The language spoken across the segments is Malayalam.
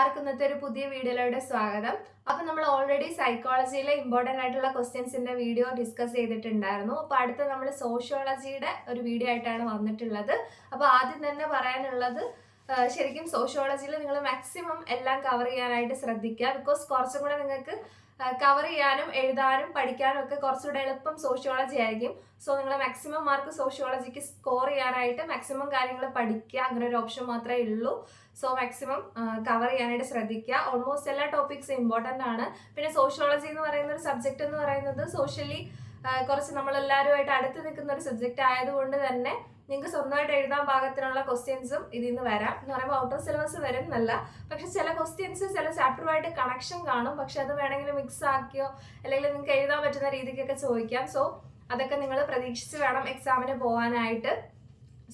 എല്ലാവർക്കും ഇന്നത്തെ ഒരു പുതിയ വീഡിയോയിലൂടെ സ്വാഗതം. അപ്പൊ നമ്മൾ ഓൾറെഡി സൈക്കോളജിയിലെ ഇമ്പോർട്ടന്റ് ആയിട്ടുള്ള ക്വസ്റ്റ്യൻസിന്റെ വീഡിയോ ഡിസ്കസ് ചെയ്തിട്ടുണ്ടായിരുന്നു. അപ്പൊ അടുത്ത നമ്മൾ സോഷ്യോളജിയുടെ ഒരു വീഡിയോ ആയിട്ടാണ് വന്നിട്ടുള്ളത്. അപ്പൊ ആദ്യം തന്നെ പറയാനുള്ളത് ശരിക്കും സോഷ്യോളജിയിൽ നിങ്ങൾ മാക്സിമം എല്ലാം കവർ ചെയ്യാനായിട്ട് ശ്രദ്ധിക്കുക. ബിക്കോസ് കുറച്ചും കൂടെ നിങ്ങൾക്ക് കവർ ചെയ്യാനും എഴുതാനും പഠിക്കാനും ഒക്കെ കുറച്ചുകൂടെ എളുപ്പം സോഷ്യോളജി ആയിരിക്കും. സോ നിങ്ങൾ മാക്സിമം മാർക്ക് സോഷ്യോളജിക്ക് സ്കോർ ചെയ്യാനായിട്ട് മാക്സിമം കാര്യങ്ങൾ പഠിക്കുക. അങ്ങനെ ഒരു ഓപ്ഷൻ മാത്രമേ ഉള്ളൂ. സോ മാക്സിമം കവർ ചെയ്യാനായിട്ട് ശ്രദ്ധിക്കുക. ഓൾമോസ്റ്റ് എല്ലാ ടോപ്പിക്സും ഇമ്പോർട്ടന്റ് ആണ്. പിന്നെ സോഷ്യോളജി എന്ന് പറയുന്ന ഒരു സബ്ജക്റ്റ് എന്ന് പറയുന്നത് സോഷ്യലി കുറച്ച് നമ്മളെല്ലാവരുമായിട്ട് അടുത്ത് നിൽക്കുന്ന ഒരു സബ്ജക്റ്റ് ആയതുകൊണ്ട് തന്നെ നിങ്ങൾക്ക് സ്വന്തമായിട്ട് എഴുതാൻ പാകത്തിനുള്ള ക്വസ്റ്റ്യൻസും ഇതിൽ നിന്ന് വരാം. എന്ന് പറയുമ്പോൾ ഔട്ട് ഓഫ് സിലബസ് വരും എന്നല്ല പക്ഷെ ചില ക്വസ്റ്റ്യൻസ് ചില ചാപ്റ്ററുമായിട്ട് കണക്ഷൻ കാണും. പക്ഷെ അത് വേണമെങ്കിൽ മിക്സ് ആക്കിയോ അല്ലെങ്കിൽ നിങ്ങൾക്ക് എഴുതാൻ പറ്റുന്ന രീതിക്കൊക്കെ ചോദിക്കാം. സോ അതൊക്കെ നിങ്ങൾ പ്രതീക്ഷിച്ച് വേണം എക്സാമിന് പോകാനായിട്ട്.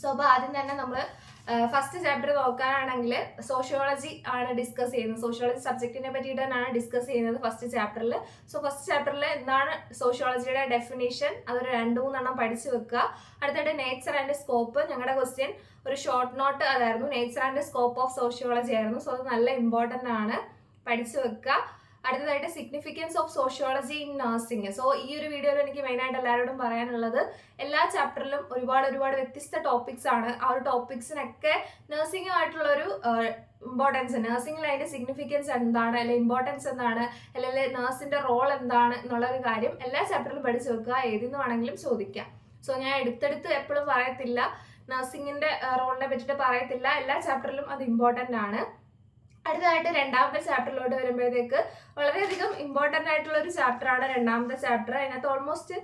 സോ അപ്പോൾ ആദ്യം തന്നെ നമ്മൾ ഫസ്റ്റ് ചാപ്റ്റർ നോക്കാനാണെങ്കിൽ സോഷ്യോളജി ആണ് ഡിസ്കസ് ചെയ്യുന്നത്. സോഷ്യോളജി സബ്ജക്റ്റിനെ പറ്റിയിട്ട് തന്നെയാണ് ഡിസ്കസ് ചെയ്യുന്നത് ഫസ്റ്റ് ചാപ്റ്ററിൽ സോ ഫസ്റ്റ് ചാപ്റ്ററിൽ എന്താണ് സോഷ്യോളജിയുടെ ഡെഫിനേഷൻ അതൊരു രണ്ട് മൂന്നെണ്ണം പഠിച്ചു വെക്കുക. അടുത്തായിട്ട് നേച്ചർ ആൻഡ് സ്കോപ്പ് ഞങ്ങളുടെ ക്വസ്റ്റ്യൻ ഒരു ഷോർട്ട് നോട്ട് അതായിരുന്നു. Nature and scope of sociology ആയിരുന്നു. സോ അത് നല്ല ഇമ്പോർട്ടന്റ് ആണ്. പഠിച്ചു വെക്കുക. അടുത്തതായിട്ട് significance of sociology in nursing so ഈ ഒരു വീഡിയോയിൽ എനിക്ക് മെയിനായിട്ട് എല്ലാവരോടും പറയാനുള്ളത് എല്ലാ ചാപ്റ്ററിലും ഒരുപാട് ഒരുപാട് വ്യത്യസ്ത ടോപ്പിക്സ് ആണ്. ആ ഒരു ടോപ്പിക്സിനൊക്കെ നഴ്സിംഗുമായിട്ടുള്ള ഒരു ഇമ്പോർട്ടൻസ് നഴ്സിംഗിൽ അതിന്റെ സിഗ്നിഫിക്കൻസ് എന്താണ്? അല്ലെങ്കിൽ ഇമ്പോർട്ടൻസ് എന്താണ്? അല്ലെങ്കിൽ നഴ്സിന്റെ റോൾ എന്താണ്? എന്നുള്ള ഒരു കാര്യം എല്ലാ ചാപ്റ്ററിലും പഠിച്ചു വെക്കുക. ഏതിന്ന് വേണമെങ്കിലും ചോദിക്കാം. സോ ഞാൻ എടുത്തെടുത്ത് എപ്പോഴും പറയത്തില്ല. നഴ്സിംഗിന്റെ റോളിനെ പറ്റിയിട്ട് പറയത്തില്ല. എല്ലാ ചാപ്റ്ററിലും അത് ഇമ്പോർട്ടന്റ് ആണ്. അടുത്തതായിട്ട് രണ്ടാമത്തെ ചാപ്റ്ററിലോട്ട് വരുമ്പോഴത്തേക്ക് വളരെയധികം ഇമ്പോർട്ടന്റ് ആയിട്ടുള്ള ഒരു ചാപ്റ്ററാണ് രണ്ടാമത്തെ ചാപ്റ്റർ. അതിനകത്ത് ഓൾമോസ്റ്റ്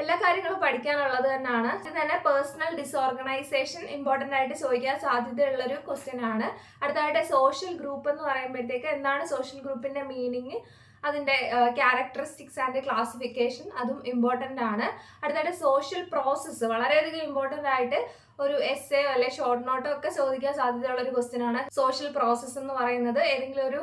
എല്ലാ കാര്യങ്ങളും പഠിക്കാനുള്ളത് തന്നെയാണ്. ഇത് തന്നെ പേഴ്സണൽ ഡിസോർഗനൈസേഷൻ ഇമ്പോർട്ടന്റ് ആയിട്ട് ചോദിക്കാൻ സാധ്യതയുള്ളൊരു ക്വസ്റ്റ്യൻ ആണ്. അടുത്തതായിട്ട് സോഷ്യൽ ഗ്രൂപ്പ് എന്ന് പറയുമ്പോഴത്തേക്ക് എന്താണ് സോഷ്യൽ ഗ്രൂപ്പിന്റെ മീനിങ് അതിന്റെ ക്യാരക്ടറിസ്റ്റിക്സ് ആൻഡ് ക്ലാസിഫിക്കേഷൻ അതും ഇമ്പോർട്ടന്റ് ആണ്. അടുത്തതായിട്ട് സോഷ്യൽ പ്രോസസ്സ് വളരെയധികം ഇമ്പോർട്ടന്റ് ആയിട്ട് ഒരു എസ് അല്ലെ ഷോർട്ട് നോട്ടോ ഒക്കെ ചോദിക്കാൻ സാധ്യതയുള്ള ഒരു ക്വസ്റ്റ്യൻ ആണ് സോഷ്യൽ പ്രോസസ്സ് എന്ന് പറയുന്നത്. ഏതെങ്കിലും ഒരു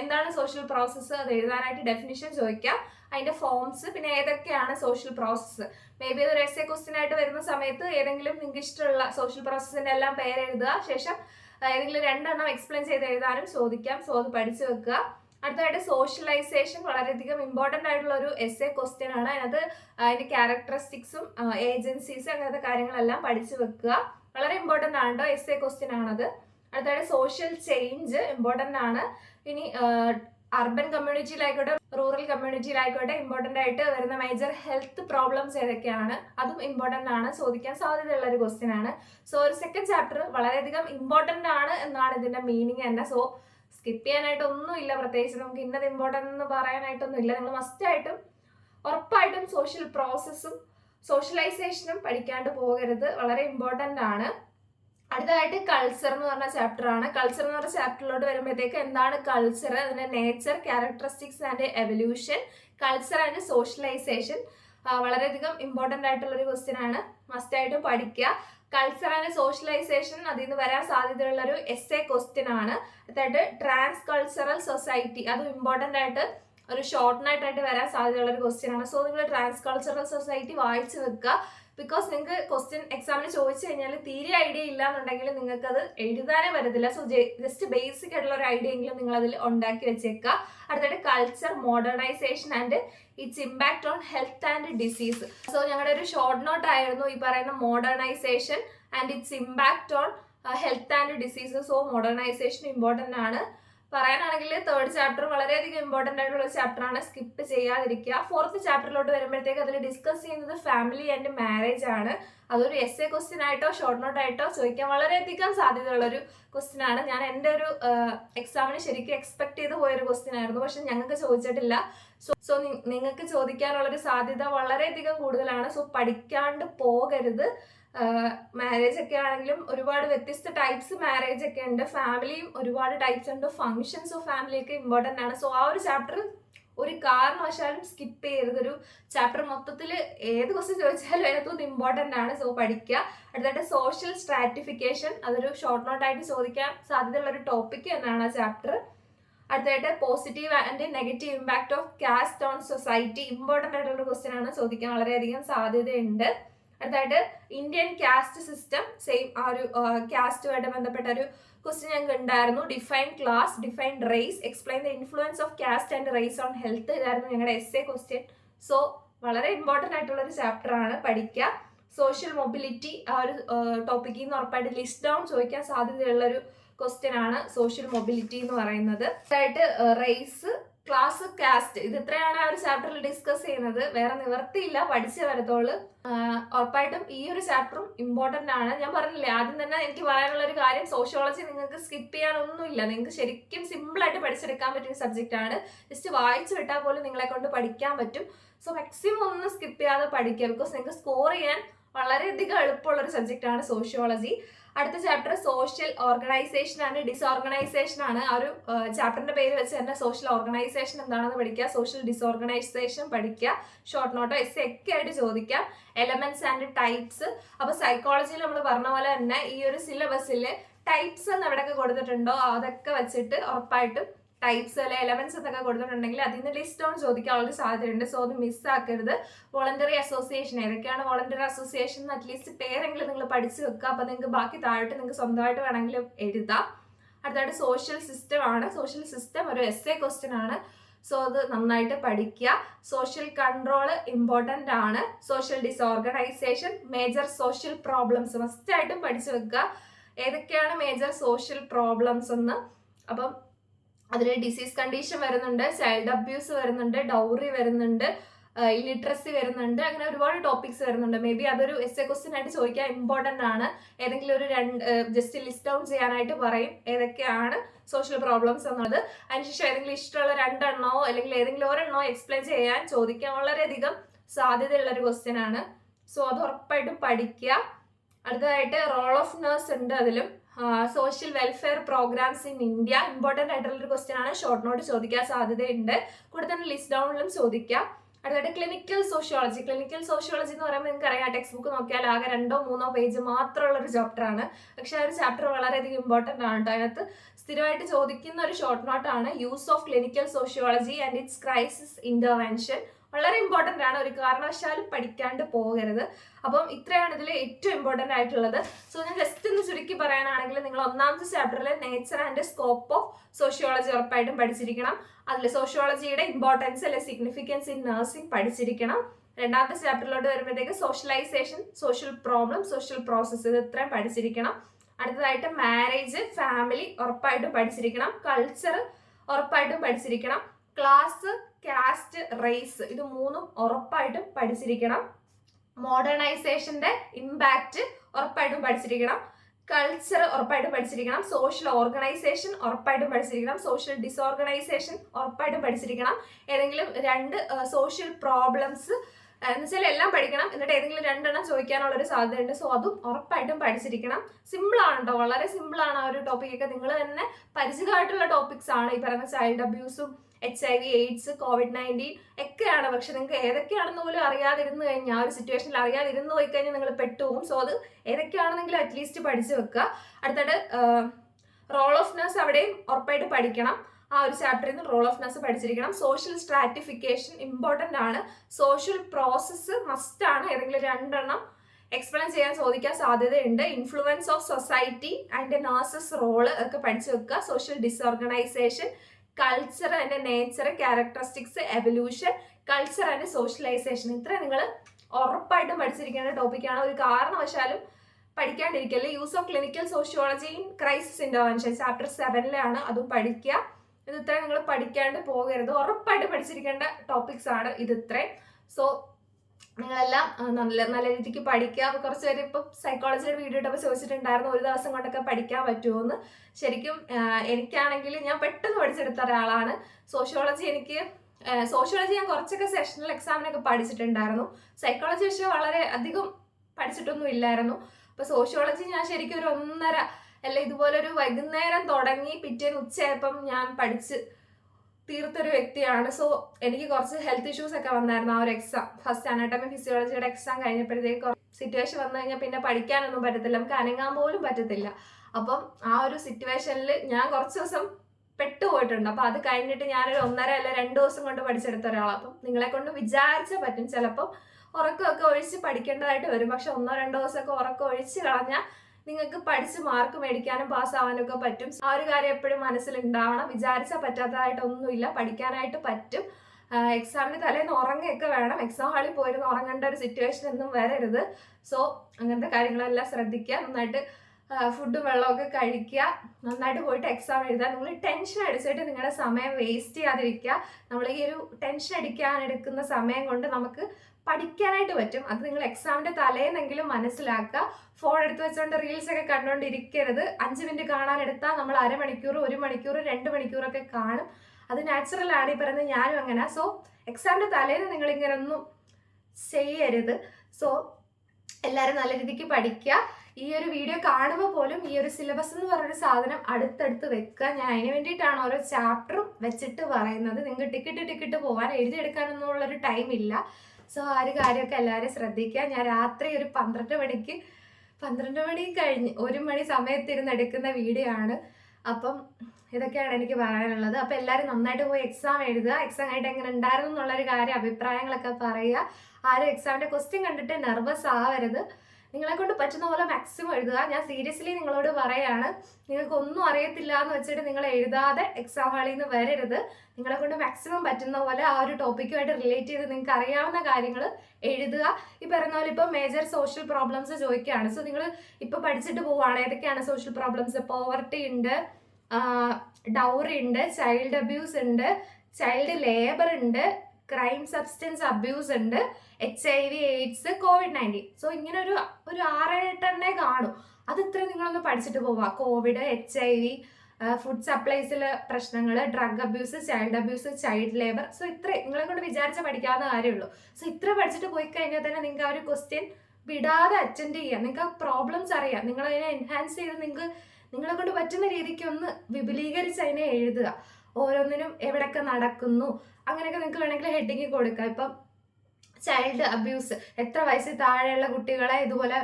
എന്താണ് സോഷ്യൽ പ്രോസസ്സ് അത് എഴുതാനായിട്ട് ഡെഫിനിഷൻ ചോദിക്കാം. അതിന്റെ ഫോംസ് പിന്നെ ഏതൊക്കെയാണ് സോഷ്യൽ പ്രോസസ്സ് മേ ബി ഒരു എ ക്വസ്റ്റ്യൻ ആയിട്ട് വരുന്ന സമയത്ത് ഏതെങ്കിലും നിങ്ങൾക്ക് ഇഷ്ടമുള്ള സോഷ്യൽ പ്രോസസ്സിന്റെ എല്ലാം പേര് എഴുതുക ശേഷം ഏതെങ്കിലും രണ്ടെണ്ണം എക്സ്പ്ലെയിൻ ചെയ്ത് എഴുതാനും ചോദിക്കാം. സോ അത് പഠിച്ചു വെക്കുക. അടുത്തതായിട്ട് സോഷ്യലൈസേഷൻ വളരെയധികം ഇമ്പോർട്ടന്റ് ആയിട്ടുള്ള ഒരു എസ് എ ക്വസ്റ്റ്യൻ ആണ്. അതിനകത്ത് അതിന്റെ ക്യാരക്ടറിസ്റ്റിക്സും ഏജൻസീസും അങ്ങനത്തെ കാര്യങ്ങളെല്ലാം പഠിച്ചു വെക്കുക. വളരെ ഇമ്പോർട്ടന്റ് ആണ് കേട്ടോ എസ് എ ക്വസ്റ്റ്യൻ ആണത്. അടുത്തതായിട്ട് സോഷ്യൽ ചേഞ്ച് ഇമ്പോർട്ടന്റ് ആണ്. ഇനി അർബൻ കമ്മ്യൂണിറ്റിയിലായിക്കോട്ടെ റൂറൽ കമ്മ്യൂണിറ്റിയിലായിക്കോട്ടെ ഇമ്പോർട്ടന്റ് ആയിട്ട് വരുന്ന മേജർ ഹെൽത്ത് പ്രോബ്ലംസ് ഏതൊക്കെയാണ്? അതും ഇമ്പോർട്ടന്റ് ആണ്. ചോദിക്കാൻ സാധ്യതയുള്ള ഒരു ക്വസ്റ്റ്യൻ ആണ്. സോ ഒരു സെക്കൻഡ് ചാപ്റ്റർ വളരെയധികം ഇമ്പോർട്ടന്റ് ആണ് എന്നാണ് ഇതിന്റെ മീനിങ് തന്നെ. സോ സ്കിപ്പ് ചെയ്യാനായിട്ട് ഒന്നുമില്ല പ്രത്യേകിച്ച് നമുക്ക് ഇന്നത് ഇമ്പോർട്ടന്റ് എന്ന് പറയാനായിട്ടൊന്നും ഇല്ല. നിങ്ങൾ മസ്റ്റായിട്ടും ഉറപ്പായിട്ടും സോഷ്യൽ പ്രോസസ്സും സോഷ്യലൈസേഷനും പഠിക്കാണ്ട് പോകരുത്. വളരെ ഇമ്പോർട്ടന്റ് ആണ്. അടുത്തതായിട്ട് കൾച്ചർ എന്ന് പറഞ്ഞ ചാപ്റ്റർ ആണ്. കൾച്ചർ എന്ന് പറഞ്ഞ ചാപ്റ്ററിലോട്ട് വരുമ്പോഴത്തേക്ക് എന്താണ് കൾച്ചർ അതിന്റെ nature characteristics and evolution culture and socialisation വളരെയധികം ഇമ്പോർട്ടന്റ് ആയിട്ടുള്ള ഒരു ക്വസ്റ്റ്യൻ ആണ് മസ്റ്റായിട്ടും പഠിക്കുക കൾച്ചർ ആൻഡ് സോഷ്യലൈസേഷൻ അതിൽ നിന്ന് വരാൻ സാധ്യതയുള്ള ഒരു എസ് എ ക്വസ്റ്റ്യൻ ആണ്. അതായത് ട്രാൻസ് കൾച്ചറൽ സൊസൈറ്റി അത് ഇമ്പോർട്ടന്റ് ആയിട്ട് ഒരു ഷോർട്ട് നൈറ്റ് ആയിട്ട് വരാൻ സാധ്യതയുള്ള ഒരു ക്വസ്റ്റ്യൻ ആണ്. സോ നിങ്ങൾ ട്രാൻസ് കൾച്ചറൽ സൊസൈറ്റി വായിച്ചു വെക്കുക. ബിക്കോസ് നിങ്ങൾക്ക് ക്വസ്റ്റ്യൻ എക്സാമിന് ചോദിച്ചു കഴിഞ്ഞാൽ തീരെ ഐഡിയ ഇല്ല എന്നുണ്ടെങ്കിൽ നിങ്ങൾക്ക് അത് എഴുതാനേ വരത്തില്ല സോ ജസ്റ്റ് ബേസിക് ആയിട്ടുള്ള ഒരു ഐഡിയ എങ്കിലും നിങ്ങൾ അതിൽ ഉണ്ടാക്കി വെച്ചേക്കുക. അടുത്തായിട്ട് culture modernisation and its impact on health and disease so ഞങ്ങളുടെ ഒരു ഷോർട്ട് നോട്ട് ആയിരുന്നു ഈ പറയുന്ന modernisation and its impact on health and disease so modernisation important ആണ്. പറയാനാണെങ്കിൽ തേർഡ് ചാപ്റ്റർ വളരെയധികം ഇമ്പോർട്ടന്റ് ആയിട്ടുള്ള ചാപ്റ്റർ ആണ്. സ്കിപ്പ് ചെയ്യാതിരിക്കുക. ഫോർത്ത് ചാപ്റ്ററിലോട്ട് വരുമ്പോഴത്തേക്ക് അതിൽ ഡിസ്കസ് ചെയ്യുന്നത് ഫാമിലി ആൻഡ് മാരേജ് ആണ്. അതൊരു എസ് എ ക്വസ്റ്റ്യൻ ആയിട്ടോ ഷോർട്ട് നോട്ട് ആയിട്ടോ ചോദിക്കാൻ വളരെയധികം സാധ്യതയുള്ള ഒരു ക്വസ്റ്റ്യൻ ആണ്. ഞാൻ എന്റെ ഒരു എക്സാമിന് ശരിക്കും എക്സ്പെക്ട് ചെയ്ത് പോയൊരു ക്വസ്റ്റ്യൻ ആയിരുന്നു. പക്ഷെ ഞങ്ങൾക്ക് ചോദിച്ചിട്ടില്ല. സോ സോ നിങ്ങൾക്ക് ചോദിക്കാനുള്ളൊരു സാധ്യത വളരെയധികം കൂടുതലാണ്. സോ പഠിക്കാണ്ട് പോകരുത്. മാരേജ് ഒക്കെ ആണെങ്കിലും ഒരുപാട് വ്യത്യസ്ത ടൈപ്സ് മാരേജ് ഒക്കെ ഉണ്ട്. ഫാമിലിയും ഒരുപാട് ടൈപ്സ് ഉണ്ട്. ഫങ്ഷൻസ് ഓഫ് ഫാമിലി ഒക്കെ ഇമ്പോർട്ടന്റ് ആണ്. സോ ആ ഒരു ചാപ്റ്റർ ഒരു കാരണവശാലും സ്കിപ്പ് ചെയ്യരുത്. ഒരു ചാപ്റ്റർ മൊത്തത്തിൽ ഏത് ക്വസ്റ്റ്യൻ ചോദിച്ചാലും അതിനകത്തുനിന്ന് ഇമ്പോർട്ടന്റ് ആണ്. സോ പഠിക്കുക. അടുത്തായിട്ട് സോഷ്യൽ സ്ട്രാറ്റിഫിക്കേഷൻ അതൊരു ഷോർട്ട് നോട്ട് ആയിട്ട് ചോദിക്കാൻ സാധ്യതയുള്ള ഒരു ടോപ്പിക് തന്നെയാണ് ആ ചാപ്റ്റർ അടുത്തായിട്ട് positive and negative impact of caste on society important ആയിട്ടുള്ള ക്വസ്റ്റ്യൻ ആണ്. ചോദിക്കാൻ വളരെയധികം സാധ്യതയുണ്ട്. അടുത്തായിട്ട് ഇന്ത്യൻ കാസ്റ്റ് സിസ്റ്റം സെയിം ആ ഒരു കാസ്റ്റുമായിട്ട് ബന്ധപ്പെട്ട ഒരു ക്വസ്റ്റ്യൻ ഞങ്ങൾക്ക് ഉണ്ടായിരുന്നു. Define class define race explain the influence of caste and race on health ഇതായിരുന്നു ഞങ്ങളുടെ എസ് എ ക്വസ്റ്റ്യൻ സോ വളരെ ഇമ്പോർട്ടന്റ് ആയിട്ടുള്ള ഒരു ചാപ്റ്റർ ആണ് പഠിക്കുക സോഷ്യൽ മൊബിലിറ്റി ആ ഒരു ടോപ്പിക്കിൽ നിന്ന് ഉറപ്പായിട്ട് ലിസ്റ്റ് ഡൗൺ ചോദിക്കാൻ സാധ്യതയുള്ള ഒരു ക്വസ്റ്റ്യൻ ആണ് സോഷ്യൽ മൊബിലിറ്റി എന്ന് പറയുന്നത്. അതായിട്ട് റേസ് ക്ലാസ് കാസ്റ്റ് ഇത് ഇത്രയാണ് ആ ഒരു ചാപ്റ്ററിൽ ഡിസ്കസ് ചെയ്യുന്നത്. വേറെ നിവർത്തിയില്ല പഠിച്ചു വരത്തോൾ ഉറപ്പായിട്ടും ഈ ഒരു ചാപ്റ്ററും ഇമ്പോർട്ടന്റ് ആണ്. ഞാൻ പറഞ്ഞില്ലേ ആദ്യം തന്നെ എനിക്ക് പറയാനുള്ള ഒരു കാര്യം സോഷ്യോളജി നിങ്ങൾക്ക് സ്കിപ്പ് ചെയ്യാനൊന്നുമില്ല. നിങ്ങൾക്ക് ശരിക്കും സിമ്പിൾ ആയിട്ട് പഠിച്ചെടുക്കാൻ പറ്റിയ സബ്ജക്റ്റ് ആണ്. ജസ്റ്റ് വായിച്ചു വിട്ടാൽ പോലും നിങ്ങളെ കൊണ്ട് പഠിക്കാൻ പറ്റും. സോ മാക്സിമം ഒന്നും സ്കിപ്പ് ചെയ്യാതെ പഠിക്കുക ബിക്കോസ് നിങ്ങൾക്ക് സ്കോർ ചെയ്യാൻ വളരെയധികം എളുപ്പമുള്ള ഒരു സബ്ജക്റ്റ് ആണ് സോഷ്യോളജി അടുത്ത ചാപ്റ്റർ സോഷ്യൽ ഓർഗനൈസേഷൻ ആണ് ഡിസോർഗനൈസേഷൻ ആണ്. ആ ഒരു ചാപ്റ്ററിന്റെ പേര് വെച്ച് തന്നെ സോഷ്യൽ ഓർഗനൈസേഷൻ എന്താണെന്ന് പഠിക്കുക സോഷ്യൽ ഡിസോർഗനൈസേഷൻ പഠിക്കുക. ഷോർട്ട് നോട്ടോ എസ് ഒക്കെ ആയിട്ട് ചോദിക്കാം. എലമെന്റ്സ് ആൻഡ് ടൈപ്സ് അപ്പൊ സൈക്കോളജിയിൽ നമ്മൾ പറഞ്ഞ പോലെ തന്നെ ഈ ഒരു സിലബസിൽ ടൈപ്സ് എന്ന് എവിടെയൊക്കെ കൊടുത്തിട്ടുണ്ടോ? അതൊക്കെ വെച്ചിട്ട് ഉറപ്പായിട്ടും ടൈപ്സ് അല്ലെ എലമെന്റ്സ് എന്നൊക്കെ കൊടുത്തിട്ടുണ്ടെങ്കിൽ അതിൽ നിന്ന് ലിസ്റ്റ് ഡൗൺ ചോദിക്കാനുള്ള സാധ്യതയുണ്ട്. സോ അത് മിസ്സാക്കരുത് വോളണ്ടറി അസോസിയേഷൻ ഏതൊക്കെയാണ് വോളണ്ടറി അസോസിയേഷൻ അറ്റ്ലീസ്റ്റ് പേരെങ്കിലും നിങ്ങൾ പഠിച്ചു വെക്കുക. അപ്പൊ നിങ്ങൾക്ക് ബാക്കി താഴോട്ട് നിങ്ങൾക്ക് സ്വന്തമായിട്ട് വേണമെങ്കിൽ എഴുതാം. അടുത്തായിട്ട് സോഷ്യൽ സിസ്റ്റം ആണ്. സോഷ്യൽ സിസ്റ്റം ഒരു എസ് എ ക്വസ്റ്റ്യൻ ആണ്. സോ അത് നന്നായിട്ട് പഠിക്കുക. സോഷ്യൽ കൺട്രോൾ ഇമ്പോർട്ടന്റ് ആണ്. Social disorganisation major social problems must ആയിട്ടും പഠിച്ചു വെക്കുക. ഏതൊക്കെയാണ് മേജർ സോഷ്യൽ പ്രോബ്ലംസ് എന്ന്? അപ്പം അതിൽ ഡിസീസ് കണ്ടീഷൻ വരുന്നുണ്ട് ചൈൽഡ് അബ്യൂസ് വരുന്നുണ്ട് ഡൗറി വരുന്നുണ്ട് ഇലിട്രസി വരുന്നുണ്ട് അങ്ങനെ ഒരുപാട് ടോപ്പിക്സ് വരുന്നുണ്ട്. മേ ബി അതൊരു എസ് എ ക്വസ്റ്റ്യൻ ആയിട്ട് ചോദിക്കാൻ ഇമ്പോർട്ടന്റ് ആണ്. ഏതെങ്കിലും ഒരു രണ്ട് ജസ്റ്റ് ലിസ്റ്റ് ഔട്ട് ചെയ്യാനായിട്ട് പറയും ഏതൊക്കെയാണ് സോഷ്യൽ പ്രോബ്ലംസ് എന്നുള്ളത്. അതിനുശേഷം ഏതെങ്കിലും ഇഷ്ടമുള്ള രണ്ടെണ്ണോ അല്ലെങ്കിൽ ഏതെങ്കിലും ഒരെണ്ണോ എക്സ്പ്ലെയിൻ ചെയ്യാൻ ചോദിക്കാൻ വളരെയധികം സാധ്യതയുള്ള ഒരു ക്വസ്റ്റ്യൻ ആണ്. സോ അത് ഉറപ്പായിട്ടും പഠിക്കുക. അടുത്തതായിട്ട് റോൾ ഓഫ് നേഴ്സ് ഉണ്ട് അതിലും. Social welfare programmes in India important ആയിട്ടുള്ള ഒരു ക്വസ്റ്റ്യൻ ആണ്. ഷോർട്ട് നോട്ട് ചോദിക്കാൻ സാധ്യതയുണ്ട്. കൂടെ തന്നെ ലിസ്റ്റ് ഡൗണിലും ചോദിക്കാം. അടുത്തായിട്ട് ക്ലിനിക്കൽ സോഷ്യോളജി ക്ലിനിക്കൽ സോഷ്യോളജി എന്ന് പറയുമ്പോൾ നിങ്ങൾക്ക് അറിയാം. ടെക്സ്റ്റ് ബുക്ക് നോക്കിയാൽ ആകെ രണ്ടോ മൂന്നോ പേജ് മാത്രമുള്ള ഒരു ചാപ്റ്റർ ആണ്. പക്ഷേ ആ ഒരു ചാപ്റ്റർ വളരെയധികം ഇമ്പോർട്ടന്റ് ആണ് കേട്ടോ. അതിനകത്ത് സ്ഥിരമായിട്ട് ചോദിക്കുന്ന ഒരു short നോട്ടാണ് use of clinical sociology and its crisis intervention വളരെ ഇമ്പോർട്ടന്റ് ആണ് ഒരു കാരണവശാലും പഠിക്കാണ്ട് പോകരുത്. അപ്പം ഇത്രയാണ് ഇതിൽ ഏറ്റവും ഇമ്പോർട്ടന്റ് ആയിട്ടുള്ളത്. സോ ഞാൻ ജസ്റ്റ് ഒന്ന് ചുരുക്കി പറയാനാണെങ്കിൽ നിങ്ങൾ ഒന്നാമത്തെ ചാപ്റ്ററിൽ nature and scope of sociology ഉറപ്പായിട്ടും പഠിച്ചിരിക്കണം. അതിൽ സോഷ്യോളജിയുടെ ഇമ്പോർട്ടൻസ് അല്ലെ സിഗ്നിഫിക്കൻസ് ഇൻ നഴ്സിംഗ് പഠിച്ചിരിക്കണം. രണ്ടാമത്തെ ചാപ്റ്ററിലോട്ട് വരുമ്പോഴത്തേക്ക് socialisation social problem social process ഇത് ഇത്രയും പഠിച്ചിരിക്കണം. അടുത്തതായിട്ട് മാരേജ് ഫാമിലി ഉറപ്പായിട്ടും പഠിച്ചിരിക്കണം. കൾച്ചർ ഉറപ്പായിട്ടും പഠിച്ചിരിക്കണം. ക്ലാസ് കാസ്റ്റ് റേസ് ഇത് മൂന്നും ഉറപ്പായിട്ടും പഠിച്ചിരിക്കണം. മോഡേണൈസേഷന്റെ ഇമ്പാക്റ്റ് ഉറപ്പായിട്ടും പഠിച്ചിരിക്കണം. കൾച്ചർ ഉറപ്പായിട്ടും പഠിച്ചിരിക്കണം. സോഷ്യൽ ഓർഗനൈസേഷൻ ഉറപ്പായിട്ടും പഠിച്ചിരിക്കണം. സോഷ്യൽ ഡിസോർഗനൈസേഷൻ ഉറപ്പായിട്ടും പഠിച്ചിരിക്കണം. ഏതെങ്കിലും രണ്ട് സോഷ്യൽ പ്രോബ്ലംസ് എന്ന് വെച്ചാൽ എല്ലാം പഠിക്കണം. എന്നിട്ട് ഏതെങ്കിലും രണ്ടെണ്ണം ചോദിക്കാനുള്ള ഒരു സാധ്യതയുണ്ട്. സോ അതും ഉറപ്പായിട്ടും പഠിച്ചിരിക്കണം. സിമ്പിൾ ആണ് കേട്ടോ വളരെ സിമ്പിൾ ആണ് ആ ഒരു ടോപ്പിക്കൊക്കെ നിങ്ങൾ തന്നെ പരിചിതമായിട്ടുള്ള ടോപ്പിക്സ് ആണ് ഈ പറയുന്ന child അബ്യൂസും H I V AIDS COVID nineteen ഒക്കെയാണ്. പക്ഷെ നിങ്ങൾക്ക് ഏതൊക്കെയാണെന്ന് പോലും അറിയാതിരുന്നു കഴിഞ്ഞാൽ ആ ഒരു സിറ്റുവേഷനിൽ അറിയാതിരുന്നു പോയി കഴിഞ്ഞാൽ നിങ്ങൾ പെട്ടുപോകും. സോ അത് ഏതൊക്കെയാണെന്നെങ്കിലും അറ്റ്ലീസ്റ്റ് പഠിച്ചു വെക്കുക. അടുത്തത് റോൾ ഓഫ് നഴ്സ് അവിടെയും ഉറപ്പായിട്ട് പഠിക്കണം. ആ ഒരു ചാപ്റ്ററിൽ നിന്ന് റോൾ ഓഫ് നഴ്സ് പഠിച്ചിരിക്കണം. സോഷ്യൽ സ്ട്രാറ്റിഫിക്കേഷൻ ഇമ്പോർട്ടന്റ് ആണ്. സോഷ്യൽ പ്രോസസ്സ് മസ്റ്റ് ആണ്. ഏതെങ്കിലും രണ്ടെണ്ണം എക്സ്പ്ലെയിൻ ചെയ്യാൻ ചോദിക്കാൻ സാധ്യതയുണ്ട്. Influence of society and nurses role ഒക്കെ പഠിച്ചു വെക്കുക. Social disorganisation culture and nature characteristics evolution culture and socialisation ഇത്ര നിങ്ങൾ ഉറപ്പായിട്ടും പഠിച്ചിരിക്കേണ്ട ടോപ്പിക്കാണ് ഒരു കാരണവശാലും പഠിക്കാണ്ടിരിക്കല്ലേ? Use of clinical sociology in crisis intervention chapter സെവനിലാണ് അതും പഠിക്കുക. ഇത് ഇത്രയും നിങ്ങൾ പഠിക്കാണ്ട് പോകരുത്. ഉറപ്പായിട്ട് പഠിച്ചിരിക്കേണ്ട ടോപ്പിക്സ് ആണ് ഇത് ഇത്രയും. സോ നിങ്ങളെല്ലാം നല്ല നല്ല രീതിക്ക് പഠിക്കുക. കുറച്ച് പേര് ഇപ്പം സൈക്കോളജിയുടെ വീഡിയോ ഇട്ടപ്പോൾ ചോദിച്ചിട്ടുണ്ടായിരുന്നു ഒരു ദിവസം കൊണ്ടൊക്കെ പഠിക്കാൻ പറ്റുമോ എന്ന് ശരിക്കും എനിക്കാണെങ്കിൽ ഞാൻ പെട്ടെന്ന് പഠിച്ചെടുത്ത ഒരാളാണ്. സോഷ്യോളജി എനിക്ക് സോഷ്യോളജി ഞാൻ കുറച്ചൊക്കെ സെഷണൽ എക്സാമിനൊക്കെ പഠിച്ചിട്ടുണ്ടായിരുന്നു. സൈക്കോളജി പക്ഷേ വളരെ അധികം പഠിച്ചിട്ടൊന്നും ഇല്ലായിരുന്നു. അപ്പോൾ സോഷ്യോളജി ഞാൻ ശരിക്കും ഒരു ഒന്നര അല്ല ഇതുപോലെ ഒരു വൈകുന്നേരം തുടങ്ങി പിറ്റേന്ന് ഉച്ചയായപ്പം ഞാൻ പഠിച്ച് തീർത്തൊരു വ്യക്തിയാണ്. സോ എനിക്ക് കുറച്ച് ഹെൽത്ത് ഇഷ്യൂസ് ഒക്കെ വന്നായിരുന്നു ആ ഒരു എക്സാം ഫസ്റ്റ് അനാട്ടമി ഫിസിയോളജിയുടെ എക്സാം കഴിഞ്ഞപ്പോഴത്തേക്ക് സിറ്റുവേഷൻ വന്നു കഴിഞ്ഞാൽ പിന്നെ പഠിക്കാനൊന്നും പറ്റത്തില്ല. നമുക്ക് അനങ്ങാൻ പോലും പറ്റത്തില്ല. അപ്പം ആ ഒരു സിറ്റുവേഷനിൽ ഞാൻ കുറച്ച് ദിവസം പെട്ടുപോയിട്ടുണ്ട്. അപ്പം അത് കഴിഞ്ഞിട്ട് ഞാനൊരു ഒന്നര അല്ല രണ്ട് ദിവസം കൊണ്ട് പഠിച്ചെടുത്ത ഒരാളാണ് അപ്പം നിങ്ങളെ കൊണ്ട് വിചാരിച്ചാൽ പറ്റും. ചിലപ്പം ഉറക്കമൊക്കെ ഒഴിച്ച് പഠിക്കേണ്ടതായിട്ട് വരും. പക്ഷെ ഒന്നോ രണ്ടോ ദിവസമൊക്കെ ഉറക്കം ഒഴിച്ച് കളഞ്ഞാൽ നിങ്ങൾക്ക് പഠിച്ച് മാർക്ക് മേടിക്കാനും പാസ്സാവാനൊക്കെ പറ്റും. ആ ഒരു കാര്യം എപ്പോഴും മനസ്സിലുണ്ടാവണം. വിചാരിച്ചാൽ പറ്റാത്തതായിട്ടൊന്നുമില്ല. പഠിക്കാനായിട്ട് പറ്റും. എക്സാമിന് തലേന്ന് ഉറങ്ങുകയൊക്കെ വേണം. എക്സാം ഹാളിൽ പോയിരുന്ന് ഉറങ്ങേണ്ട ഒരു സിറ്റുവേഷൻ ഒന്നും വരരുത്. സോ അങ്ങനത്തെ കാര്യങ്ങളെല്ലാം ശ്രദ്ധിക്കുക. നന്നായിട്ട് ഫുഡും വെള്ളമൊക്കെ കഴിക്കുക. നന്നായിട്ട് പോയിട്ട് എക്സാം എഴുതുക. നിങ്ങൾ ടെൻഷൻ അടിച്ചിട്ട് നിങ്ങളുടെ സമയം വേസ്റ്റ് ചെയ്യാതിരിക്കുക. നമ്മൾ ഈ ഒരു ടെൻഷൻ അടിക്കാൻ എടുക്കുന്ന സമയം കൊണ്ട് നമുക്ക് പഠിക്കാനായിട്ട് പറ്റും. അത് നിങ്ങൾ എക്സാമിന്റെ തലേന്നെങ്കിലും മനസ്സിലാക്കുക. ഫോൺ എടുത്ത് വെച്ചുകൊണ്ട് റീൽസ് ഒക്കെ കണ്ടുകൊണ്ടിരിക്കരുത് അഞ്ച് മിനിറ്റ് കാണാൻ എടുത്താൽ നമ്മൾ അരമണിക്കൂർ ഒരു മണിക്കൂർ രണ്ട് മണിക്കൂറൊക്കെ കാണും. അത് നാച്ചുറൽ ആണ് ഈ പറയുന്നത് ഞാനും അങ്ങനെ. സോ എക്സാമിന്റെ തലേന്ന് നിങ്ങൾ ഇങ്ങനെ ഒന്നും ചെയ്യരുത്. സോ എല്ലാവരും നല്ല രീതിക്ക് പഠിക്കുക. ഈ ഒരു വീഡിയോ കാണുമ്പോൾ പോലും ഈ ഒരു സിലബസ് എന്ന് പറഞ്ഞൊരു സാധനം അടുത്തടുത്ത് വെക്കുക. ഞാൻ അതിന് വേണ്ടിയിട്ടാണ് ഓരോ ചാപ്റ്ററും വെച്ചിട്ട് പറയുന്നത്. നിങ്ങൾക്ക് ടിക്കറ്റ് ടിക്കറ്റ് പോകാൻ എഴുതിയെടുക്കാനൊന്നും ഉള്ളൊരു ടൈം ഇല്ല. സോ ആ ഒരു കാര്യമൊക്കെ എല്ലാവരും ശ്രദ്ധിക്കുക. ഞാൻ രാത്രി ഒരു പന്ത്രണ്ട് മണിക്ക് പന്ത്രണ്ട് മണി കഴിഞ്ഞ് ഒരു മണി സമയത്തിരുന്ന് എടുക്കുന്ന വീഡിയോ ആണ്. അപ്പം ഇതൊക്കെയാണ് എനിക്ക് പറയാനുള്ളത്. അപ്പം എല്ലാവരും നന്നായിട്ട് പോയി എക്സാം എഴുതുക. എക്സാം ആയിട്ട് എങ്ങനെ ഉണ്ടായിരുന്നു എന്നുള്ളൊരു കാര്യം അഭിപ്രായങ്ങളൊക്കെ പറയുക. ആരും എക്സാമിന്റെ ക്വസ്റ്റ്യൻ കണ്ടിട്ട് നെർവസ് ആവരുത്. നിങ്ങളെ കൊണ്ട് പറ്റുന്ന പോലെ മാക്സിമം എഴുതുക. ഞാൻ സീരിയസ്ലി നിങ്ങളോട് പറയാണ്. നിങ്ങൾക്ക് ഒന്നും അറിയത്തില്ല എന്ന് വെച്ചിട്ട് നിങ്ങൾ എഴുതാതെ എക്സാം ഹാളിൽ നിന്ന് വരരുത്. നിങ്ങളെ കൊണ്ട് മാക്സിമം പറ്റുന്ന പോലെ ആ ഒരു ടോപ്പിക്കുമായിട്ട് റിലേറ്റ് ചെയ്ത് നിങ്ങൾക്ക് അറിയാവുന്ന കാര്യങ്ങൾ എഴുതുക. ഈ പറയുന്ന പോലെ ഇപ്പോൾ മേജർ സോഷ്യൽ പ്രോബ്ലംസ് ചോദിക്കുകയാണ്. സോ നിങ്ങൾ ഇപ്പോൾ പഠിച്ചിട്ട് പോവുകയാണ്. ഏതൊക്കെയാണ് സോഷ്യൽ പ്രോബ്ലംസ് പോവർട്ടി ഉണ്ട് ഡൗറി ഉണ്ട് ചൈൽഡ് അബ്യൂസ് ഉണ്ട് ചൈൽഡ് ലേബർ ഉണ്ട് ക്രൈം സബ്സ്റ്റൻസ് അബ്യൂസ് ഉണ്ട് H I V AIDS COVID nineteen so ഇങ്ങനെ ഒരു ഒരു ആറേട്ടെണ്ണേ കാണും. അത് ഇത്ര നിങ്ങളൊന്ന് പഠിച്ചിട്ട് പോവാ. COVID H I V food സപ്ലൈസിൽ പ്രശ്നങ്ങൾ drug abuse child abuse child labour so ഇത്ര നിങ്ങളെ കൊണ്ട് വിചാരിച്ച പഠിക്കാവുന്ന കാര്യമുള്ളൂ സോ ഇത്ര പഠിച്ചിട്ട് പോയി കഴിഞ്ഞാൽ തന്നെ നിങ്ങൾക്ക് ആ ഒരു ക്വസ്റ്റ്യൻ വിടാതെ അറ്റൻഡ് ചെയ്യാം. നിങ്ങൾക്ക് ആ പ്രോബ്ലംസ് അറിയാം. നിങ്ങൾ അതിനെ എൻഹാൻസ് ചെയ്ത് നിങ്ങൾക്ക് നിങ്ങളെ കൊണ്ട് പറ്റുന്ന രീതിക്ക് ഒന്ന് വിപുലീകരിച്ച് അതിനെ എഴുതുക. ഓരോന്നിനും എവിടെയൊക്കെ നടക്കുന്നു അങ്ങനെയൊക്കെ നിങ്ങൾക്ക് വേണമെങ്കിൽ ഹെഡിങ് കൊടുക്കാം. ഇപ്പം ചൈൽഡ് അബ്യൂസ് എത്ര വയസ്സിൽ താഴെയുള്ള കുട്ടികളെ ഇതുപോലെ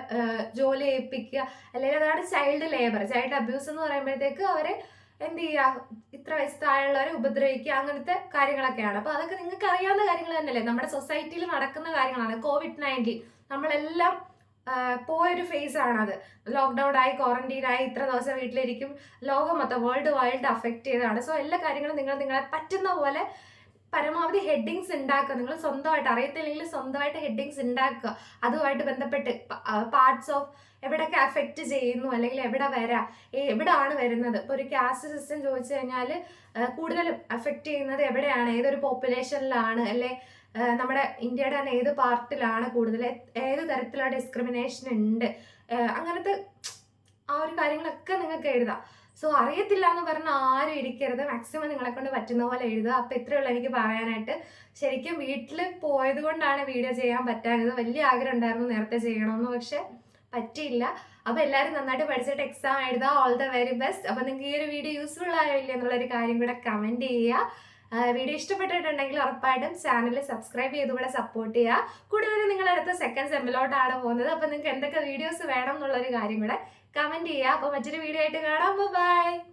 ജോലി ഏൽപ്പിക്കുക അല്ലെങ്കിൽ അതാണ് ചൈൽഡ് ലേബർ ചൈൽഡ് അബ്യൂസ് എന്ന് പറയുമ്പോഴത്തേക്ക് അവരെ എന്ത് ചെയ്യുക? ഇത്ര വയസ്സ് താഴെയുള്ളവരെ ഉപദ്രവിക്കുക അങ്ങനത്തെ കാര്യങ്ങളൊക്കെയാണ്. അപ്പോൾ അതൊക്കെ നിങ്ങൾക്ക് അറിയാവുന്ന കാര്യങ്ങൾ തന്നെയല്ലേ? നമ്മുടെ സൊസൈറ്റിയിൽ നടക്കുന്ന കാര്യങ്ങളാണ്. കോവിഡ് നയന്റീൻ നമ്മളെല്ലാം പോയൊരു ഫേസ് ആണത്. ലോക്ക്ഡൗൺ ആയി ക്വാറന്റീൻ ആയി ഇത്ര ദിവസം വീട്ടിലിരിക്കും. ലോകം മൊത്തം വേൾഡ് വൈൽഡ് അഫക്റ്റ് ചെയ്തതാണ്. സോ എല്ലാ കാര്യങ്ങളും നിങ്ങൾ നിങ്ങളെ പറ്റുന്ന പോലെ പരമാവധി ഹെഡിങ്സ് ഉണ്ടാക്കുക. നിങ്ങൾ സ്വന്തമായിട്ട് അറിയത്തില്ലെങ്കിൽ സ്വന്തമായിട്ട് ഹെഡിങ്സ് ഉണ്ടാക്കുക. അതുമായിട്ട് ബന്ധപ്പെട്ട് പാർട്സ് ഓഫ് എവിടെയൊക്കെ അഫക്റ്റ് ചെയ്യുന്നു അല്ലെങ്കിൽ എവിടെ വരാം എവിടെയാണ് വരുന്നത്. ഇപ്പോൾ ഒരു കാസ്റ്റ് സിസ്റ്റം ചോദിച്ചു കഴിഞ്ഞാൽ കൂടുതലും അഫക്റ്റ് ചെയ്യുന്നത് എവിടെയാണ്? ഏതൊരു പോപ്പുലേഷനിലാണ് അല്ലെ? നമ്മുടെ ഇന്ത്യയുടെ തന്നെ ഏത് പാർട്ടിലാണ് കൂടുതൽ? ഏത് തരത്തിലുള്ള ഡിസ്ക്രിമിനേഷൻ ഉണ്ട്? അങ്ങനത്തെ ആ ഒരു കാര്യങ്ങളൊക്കെ നിങ്ങൾക്ക് എഴുതാം. സോ അറിയത്തില്ല എന്ന് പറഞ്ഞാൽ ആരും ഇരിക്കരുത്. മാക്സിമം നിങ്ങളെ കൊണ്ട് പറ്റുന്ന പോലെ എഴുതുക. അപ്പം ഇത്രയുള്ള എനിക്ക് പറയാനായിട്ട്. ശരിക്കും വീട്ടിൽ പോയത് കൊണ്ടാണ് വീഡിയോ ചെയ്യാൻ പറ്റാഞ്ഞത്. വലിയ ആഗ്രഹം ഉണ്ടായിരുന്നു നേരത്തെ ചെയ്യണമെന്ന് പക്ഷെ പറ്റിയില്ല. അപ്പോൾ എല്ലാവരും നന്നായിട്ട് പഠിച്ചിട്ട് എക്സാം എഴുതുക. ഓൾ ദ വെരി ബെസ്റ്റ് അപ്പോൾ നിങ്ങൾക്ക് ഈ ഒരു വീഡിയോ യൂസ്ഫുൾ ആയോ ഇല്ല എന്നുള്ളൊരു കാര്യം കൂടെ കമന്റ് ചെയ്യുക. വീഡിയോ ഇഷ്ടപ്പെട്ടിട്ടുണ്ടെങ്കിൽ ഉറപ്പായിട്ടും ചാനൽ സബ്സ്ക്രൈബ് ചെയ്ത് കൂടെ സപ്പോർട്ട് ചെയ്യുക. കൂടുതലും നിങ്ങളടുത്ത് സെക്കൻഡ് സെമ്മിലോട്ടാണ് പോകുന്നത്. അപ്പോൾ നിങ്ങൾക്ക് എന്തൊക്കെ വീഡിയോസ് വേണം എന്നുള്ളൊരു കാര്യം കൂടെ കമന്റ് ചെയ്യുക അപ്പോൾ മറ്റൊരു വീഡിയോ ആയിട്ട് കാണാം. ബൈ